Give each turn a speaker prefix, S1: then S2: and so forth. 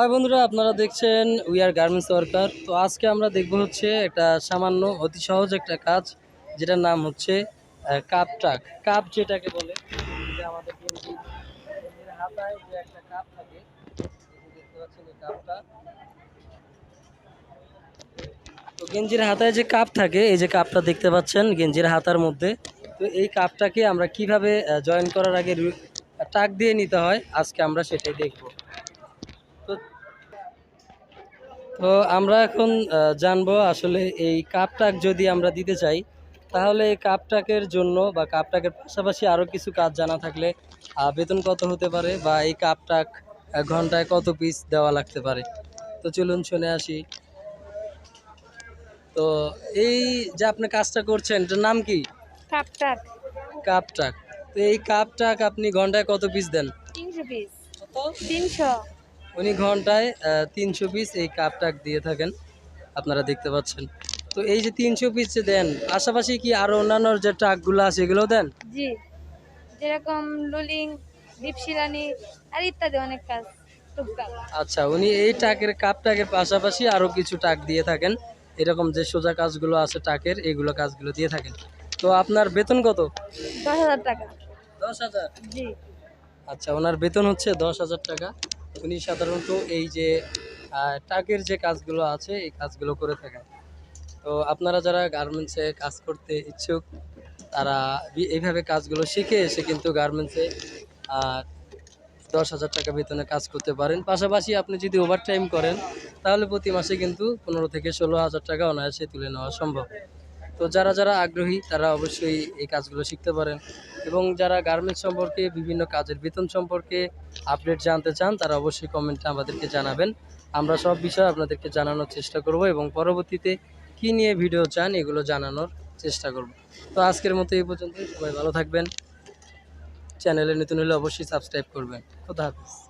S1: High বন্ধুরা, আপনারা দেখছেন উই আর গার্মেন্টস ওয়ার্কার তো আজকে আমরা দেখব হচ্ছে একটা সামান্য, অতি সহজ একটা কাজ, যেটার নাম হচ্ছে কাপ টাক কাপ যেটাকে বলে হাতায় কাপ থাকে তো গেঞ্জির হাতায় যে কাপ থাকে, এই যে কাপটা দেখতে পাচ্ছেন গেঞ্জির হাতার মধ্যে। তো এই কাপটাকে আমরা কীভাবে জয়েন করার আগে টাক দিয়ে নিতে হয়, আজকে আমরা সেটাই দেখব। তো তো আমরা এখন জানব আসলে এই কাপটাক যদি আমরা দিতে চাই তাহলে এই কাপটাকের জন্য বা কাপটাকের পাশাপাশি আরও কিছু কাজ জানা থাকলে বেতন কত হতে পারে বা এই কাপটাক ঘন্টায় কত পিস দেওয়া লাগতে পারে? তো চলুন শুনে আসি। তো এই যে আপনি কাজটা করছেন এটার নাম কি?
S2: কাপটাক।
S1: কাপটাক। তো এই কাপটাক আপনি ঘন্টায় কত পিস দেন?
S2: তিনশো পিস তিনশো।
S1: উনি ঘন্টায় তিনশো পিস এই কাপটাক দিয়ে থাকেন আপনারা দেখতে পাচ্ছেন। তো এই যে তিনশো পিস যে দেন পাশাপাশি কি আরও অন্যান্য যে ট্রাকগুলো আছে এগুলো দেন?
S2: জি। যেরকম লুলিং দীপশিলানি আর ইত্যাদি অনেক কাজ
S1: আচ্ছা উনি এই টাকের কাপ টাকের পাশাপাশি আরও কিছু টাক দিয়ে থাকেন। এরকম যে সোজা কাজগুলো আছে টাকের এগুলো কাজগুলো দিয়ে থাকেন। তো আপনার বেতন কত?
S2: দশ হাজার টাকা।
S1: দশ হাজার?
S2: জি।
S1: আচ্ছা ওনার বেতন হচ্ছে দশ হাজার টাকা। উনি সাধারণত এই যে টাকের যে কাজগুলো আছে, এই কাজগুলো করে থাকেন। তো আপনারা যারা গার্মেন্টসে কাজ করতে ইচ্ছুক, তারা এইভাবে কাজগুলো শিখে এসে কিন্তু গার্মেন্টসে দশ হাজার টাকা বেতনে কাজ করতে পারেন। পাশাপাশি আপনি যদি ওভার টাইম করেন, তাহলে প্রতি মাসে কিন্তু পনেরো থেকে ষোলো হাজার টাকা অনায়াসে তুলে নেওয়া সম্ভব। তো যারা যারা আগ্রহী, তারা অবশ্যই এই কাজগুলো শিখতে পারেন। এবং যারা গার্মেন্টস সম্পর্কে, বিভিন্ন কাজের বেতন সম্পর্কে আপডেট জানতে চান, তারা অবশ্যই কমেন্টে আমাদেরকে জানাবেন। আমরা সব বিষয় আপনাদেরকে জানানোর চেষ্টা করব এবং পরবর্তীতে কি নিয়ে ভিডিও চান, এগুলো জানানোর চেষ্টা করব। তো আজকের মতো এই পর্যন্ত সবাই ভালো থাকবেন। চ্যানেলে নতুন হলে অবশ্যই সাবস্ক্রাইব করবেন। খোদা হাফিজ।